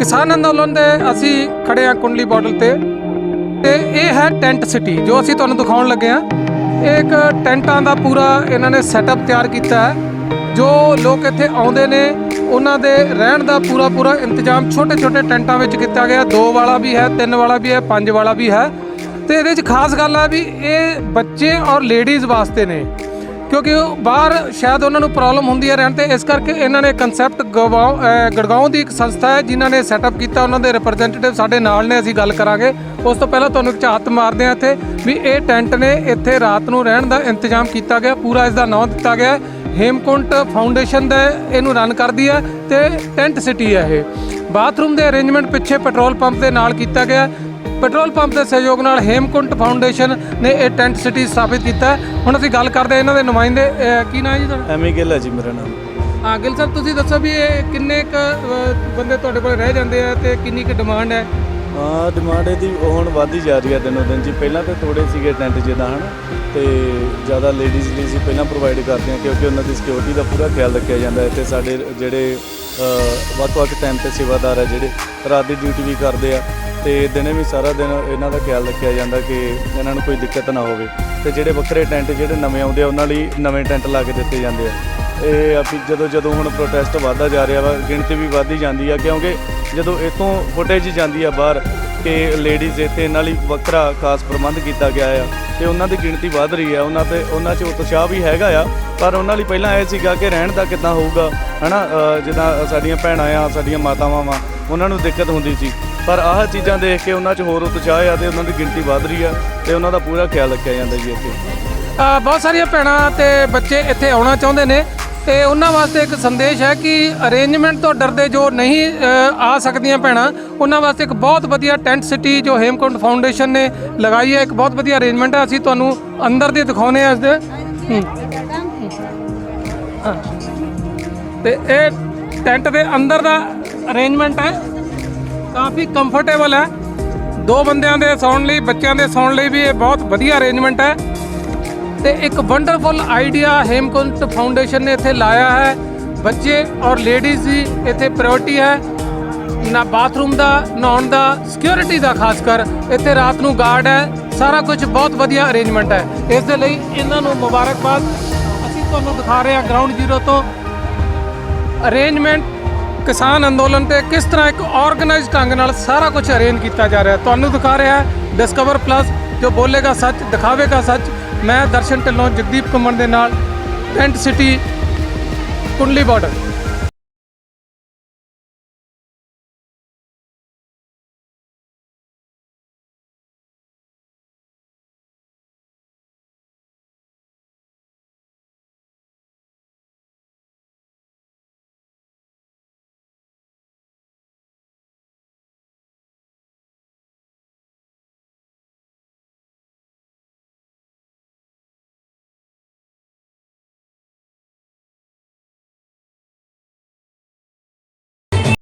ਕਿਸਾਨ ਅੰਦੋਲਨ ਦੇ ਅਸੀਂ ਖੜੇ ਆ ਕੁੰਡਲੀ ਬਾਰਡਰ ਤੇ। ਤੇ ਇਹ ਹੈ ਟੈਂਟ ਸਿਟੀ ਜੋ ਅਸੀਂ ਤੁਹਾਨੂੰ ਦਿਖਾਉਣ ਲੱਗੇ ਆ ਇਹ ਇੱਕ ਟੈਂਟਾਂ ਦਾ ਪੂਰਾ ਇਹਨਾਂ ਨੇ ਸੈਟਅਪ ਤਿਆਰ ਕੀਤਾ ਹੈ। ਜੋ ਲੋਕ ਇੱਥੇ ਆਉਂਦੇ ਨੇ, ਉਹਨਾਂ ਦੇ ਰਹਿਣ ਦਾ ਪੂਰਾ ਪੂਰਾ ਇੰਤਜ਼ਾਮ ਛੋਟੇ ਛੋਟੇ ਟੈਂਟਾਂ ਵਿੱਚ ਕੀਤਾ ਗਿਆ। ਦੋ ਵਾਲਾ ਵੀ ਹੈ, ਤਿੰਨ ਵਾਲਾ ਵੀ ਹੈ, ਪੰਜ ਵਾਲਾ ਵੀ ਹੈ। ਤੇ ਇਹਦੇ 'ਚ ਖਾਸ ਗੱਲ ਆ ਵੀ ਇਹ ਬੱਚੇ ਔਰ ਲੇਡੀਜ਼ ਵਾਸਤੇ ਨੇ। ਕਿਉਂਕਿ ਉਹ ਬਾਹਰ ਸ਼ਾਇਦ ਉਹਨਾਂ ਨੂੰ ਪ੍ਰੋਬਲਮ ਹੁੰਦੀ ਹੈ ਰਹਿਣ ਤੇ, ਇਸ ਕਰਕੇ ਇਹਨਾਂ ਨੇ ਕਨਸੈਪਟ ਗੜਗਾਉਂ ਦੀ ਇੱਕ ਸੰਸਥਾ ਹੈ ਜਿਨ੍ਹਾਂ ਨੇ ਸੈਟਅਪ ਕੀਤਾ, ਉਹਨਾਂ ਦੇ ਰਿਪਰੈਜ਼ੈਂਟੇਟਿਵ ਸਾਡੇ ਨਾਲ ਨੇ, ਅਸੀਂ ਗੱਲ ਕਰਾਂਗੇ। ਉਸ ਤੋਂ ਪਹਿਲਾਂ ਤੁਹਾਨੂੰ ਇੱਕ ਝਾਤ ਮਾਰਦੇ ਹਾਂ ਇੱਥੇ ਵੀ ਇਹ ਟੈਂਟ ਨੇ ਇੱਥੇ ਰਾਤ ਨੂੰ ਰਹਿਣ ਦਾ ਇੰਤਜ਼ਾਮ ਕੀਤਾ ਗਿਆ, ਪੂਰਾ ਇਸ ਦਾ ਨਾਮ ਦਿੱਤਾ ਗਿਆ ਹੇਮਕੁੰਟ ਫਾਊਂਡੇਸ਼ਨ ਦਾ ਇਹਨੂੰ ਰਨ ਕਰਦੀ ਹੈ ਤੇ ਟੈਂਟ ਸਿਟੀ ਹੈ ਇਹ। ਬਾਥਰੂਮ ਦੇ ਅਰੇਂਜਮੈਂਟ ਪਿੱਛੇ ਪੈਟਰੋਲ ਪੰਪ ਦੇ ਨਾਲ ਕੀਤਾ ਗਿਆ। ਪੈਟਰੋਲ ਪੰਪ ਦੇ ਸਹਿਯੋਗ ਨਾਲ ਹੇਮਕੁੰਟ ਫਾਊਂਡੇਸ਼ਨ ਨੇ ਇਹ ਟੈਂਟ ਸਿਟੀ ਸਥਾਪਿਤ ਕੀਤਾ। ਹੁਣ ਅਸੀਂ ਗੱਲ ਕਰਦੇ ਹਾਂ ਇਹਨਾਂ ਦੇ ਨੁਮਾਇੰਦੇ ਅਹ ਕੀ ਨਾਮ ਹੈ ਜੀ ਤੁਹਾਡਾ? ਐਵੇਂ ਗਿੱਲ ਹੈ ਜੀ ਮੇਰਾ ਨਾਮ। ਹਾਂ ਗਿਲ ਸਾਹਿਬ ਤੁਸੀਂ ਦੱਸੋ ਵੀ ਇਹ ਕਿੰਨੇ ਕ ਬੰਦੇ ਤੁਹਾਡੇ ਕੋਲ ਰਹਿ ਜਾਂਦੇ ਆ ਤੇ ਕਿੰਨੀ ਕੁ ਡਿਮਾਂਡ ਹੈ? ਹਾਂ ਡਿਮਾਂਡ ਇਹਦੀ ਹੁਣ ਵੱਧਦੀ ਜਾ ਰਹੀ ਹੈ ਦਿਨੋਂ ਦਿਨ ਜੀ। ਪਹਿਲਾਂ ਤਾਂ ਥੋੜੇ ਸੀਗੇ ਟੈਂਟ ਜਿੱਦਾਂ ਹਨ? ਤੇ ਜ਼ਿਆਦਾ ਲੇਡੀਜ਼ ਲਈ ਸੀ ਪਹਿਲਾਂ ਪ੍ਰੋਵਾਈਡ ਕਰਦੇ ਹਾਂ ਕਿਉਂਕਿ ਉਹਨਾਂ ਦੀ ਸਿਕਿਉਰਿਟੀ ਦਾ ਪੂਰਾ ਖਿਆਲ ਰੱਖਿਆ ਜਾਂਦਾ ਹੈ। ਤੇ ਸਾਡੇ ਜਿਹੜੇ ਵੱਖ-ਵੱਖ ਟਾਈਮ ਤੇ ਸੇਵਾਦਾਰ ਆ ਜਿਹੜੇ। ਰਾਤ ਦੀ ਡਿਊਟੀ ਵੀ ਕਰਦੇ ਆ ਤੇ ਦਿਨੇ ਵੀ ਸਾਰਾ ਦਿਨ ਇਹਨਾਂ ਦਾ ਖਿਆਲ ਰੱਖਿਆ ਜਾਂਦਾ ਕਿ ਇਹਨਾਂ ਨੂੰ ਕੋਈ ਦਿੱਕਤ ਨਾ ਹੋਵੇ। ਤੇ ਜਿਹੜੇ ਵੱਖਰੇ ਟੈਂਟ ਜਿਹੜੇ ਨਵੇਂ ਆਉਂਦੇ ਆ, ਉਹਨਾਂ ਲਈ ਨਵੇਂ ਟੈਂਟ ਲਾ ਕੇ ਦਿੱਤੇ ਜਾਂਦੇ ਆ। ਇਹ ਆ ਜਦੋਂ ਜਦੋਂ ਹੁਣ ਪ੍ਰੋਟੈਸਟ ਵਧਦਾ ਜਾ ਰਿਹਾ ਵਾ, ਗਿਣਤੀ ਵੀ ਵਧਦੀ ਜਾਂਦੀ ਆ, ਕਿਉਂਕਿ ਜਦੋਂ ਇਤੋਂ ਫੁਟੇਜ ਜਾਂਦੀ ਆ ਬਾਹਰ ਕਿ ਲੇਡੀਜ਼ ਇੱਥੇ ਇਹਨਾਂ ਲਈ ਵੱਖਰਾ ਖਾਸ ਪ੍ਰਬੰਧ ਕੀਤਾ ਗਿਆ ਆ ਤੇ ਉਹਨਾਂ ਦੀ ਗਿਣਤੀ ਵੱਧ ਰਹੀ ਆ ਉਹਨਾਂ ਤੇ ਉਹਨਾਂ 'ਚ ਉਤਸ਼ਾਹ ਵੀ ਹੈਗਾ ਆ ਪਰ ਉਹਨਾਂ ਲਈ ਪਹਿਲਾਂ ਇਹ ਸੀਗਾ ਕਿ ਰਹਿਣ ਦਾ ਕਿੱਦਾਂ ਹੋਊਗਾ ਹਨਾ ਅ, ਜਿੱਦਾਂ ਸਾਡੀਆਂ ਭੈਣਾਂ ਆ ਸਾਡੀਆਂ ਮਾਤਾਵਾਂ ਵਾ ਉਹਨਾਂ ਨੂੰ ਦਿੱਕਤ ਹੁੰਦੀ ਸੀ। ਪਰ ਆਹ ਚੀਜ਼ਾਂ ਦੇਖ ਕੇ ਉਹਨਾਂ 'ਚ ਹੋਰ ਉਤਸ਼ਾਹ ਆ ਤੇ ਉਹਨਾਂ ਦੀ ਗਿਣਤੀ ਵੱਧ ਰਹੀ ਆ ਤੇ ਉਹਨਾਂ ਦਾ ਪੂਰਾ ਖਿਆਲ ਰੱਖਿਆ ਜਾਂਦਾ ਜੀ ਇੱਥੇ। ਬਹੁਤ ਸਾਰੀਆਂ ਭੈਣਾਂ ਤੇ ਬੱਚੇ ਇੱਥੇ ਆਉਣਾ ਚਾਹੁੰਦੇ ਨੇ। ਤੇ ਉਹਨਾਂ ਵਾਸਤੇ ਇੱਕ ਸੰਦੇਸ਼ ਹੈ ਕਿ ਅਰੇਂਜਮੈਂਟ ਤੋਂ ਡਰਦੇ ਜੋ ਨਹੀਂ ਆ ਸਕਦੀਆਂ ਭੈਣਾਂ, ਉਹਨਾਂ ਵਾਸਤੇ ਇੱਕ ਬਹੁਤ ਵਧੀਆ ਟੈਂਟ ਸਿਟੀ ਜੋ ਹੇਮਕੁੰਡ ਫਾਊਂਡੇਸ਼ਨ ਨੇ ਲਗਾਈ ਹੈ, ਇੱਕ ਬਹੁਤ ਵਧੀਆ ਅਰੇਂਜਮੈਂਟ ਹੈ। ਅਸੀਂ ਤੁਹਾਨੂੰ ਅੰਦਰ ਦੇ ਦਿਖਾਉਨੇ ਆ ਇਸ ਦੇ। ਤੇ ਇਹ ਟੈਂਟ ਦੇ ਅੰਦਰ ਦਾ ਅਰੇਂਜਮੈਂਟ ਹੈ। ਕਾਫੀ ਕੰਫਰਟੇਬਲ ਹੈ। ਦੋ ਬੰਦਿਆਂ ਦੇ ਸੌਣ ਲਈ, ਬੱਚਿਆਂ ਦੇ ਸੌਣ ਲਈ ਵੀ ਇਹ ਬਹੁਤ ਵਧੀਆ ਅਰੇਂਜਮੈਂਟ ਹੈ। ਤੇ ਇੱਕ ਵੰਡਰਫੁਲ ਆਈਡੀਆ ਹੇਮਕੁੰਟ ਫਾਊਂਡੇਸ਼ਨ ਨੇ ਇੱਥੇ ਲਾਇਆ ਹੈ। ਬੱਚੇ ਔਰ ਲੇਡੀਜ਼ ਦੀ ਇੱਥੇ ਪ੍ਰਾਇੋਰਟੀ ਹੈ। ਨਾ ਬਾਥਰੂਮ ਦਾ ਨਹਾਉਣ ਦਾ ਸਿਕਿਉਰਿਟੀ ਦਾ ਖਾਸ ਕਰ। ਇੱਥੇ ਰਾਤ ਨੂੰ ਗਾਰਡ ਹੈ। ਸਾਰਾ ਕੁਝ ਬਹੁਤ ਵਧੀਆ ਅਰੇਂਜਮੈਂਟ ਹੈ। ਇਸ ਦੇ ਲਈ ਇਹਨਾਂ ਨੂੰ ਮੁਬਾਰਕਬਾਦ। ਅਸੀਂ ਤੁਹਾਨੂੰ ਦਿਖਾ ਰਹੇ ਹਾਂ ਗਰਾਊਂਡ ਜ਼ੀਰੋ ਤੋਂ। ਅਰੇਂਜਮੈਂਟ ਕਿਸਾਨ ਅੰਦੋਲਨ ਤੇ ਕਿਸ ਤਰ੍ਹਾਂ ਇੱਕ ਆਰਗੇਨਾਈਜ਼ਡ ਢੰਗ ਨਾਲ ਸਾਰਾ ਕੁਝ ਅਰੇਂਜ ਕੀਤਾ ਜਾ ਰਿਹਾ ਤੁਹਾਨੂੰ ਦਿਖਾ ਰਿਹਾ ਹੈ ਡਿਸਕਵਰ ਪਲੱਸ ਜੋ ਬੋਲੇਗਾ ਸੱਚ, ਦਿਖਾਵੇਗਾ ਸੱਚ, ਮੈਂ ਦਰਸ਼ਨ ਢਿੱਲੋਂ ਜਗਦੀਪ ਕੁਮਨ ਦੇ ਨਾਲ ਟੈਂਟ ਸਿਟੀ ਕੁੰਡਲੀ ਬਾਰਡਰ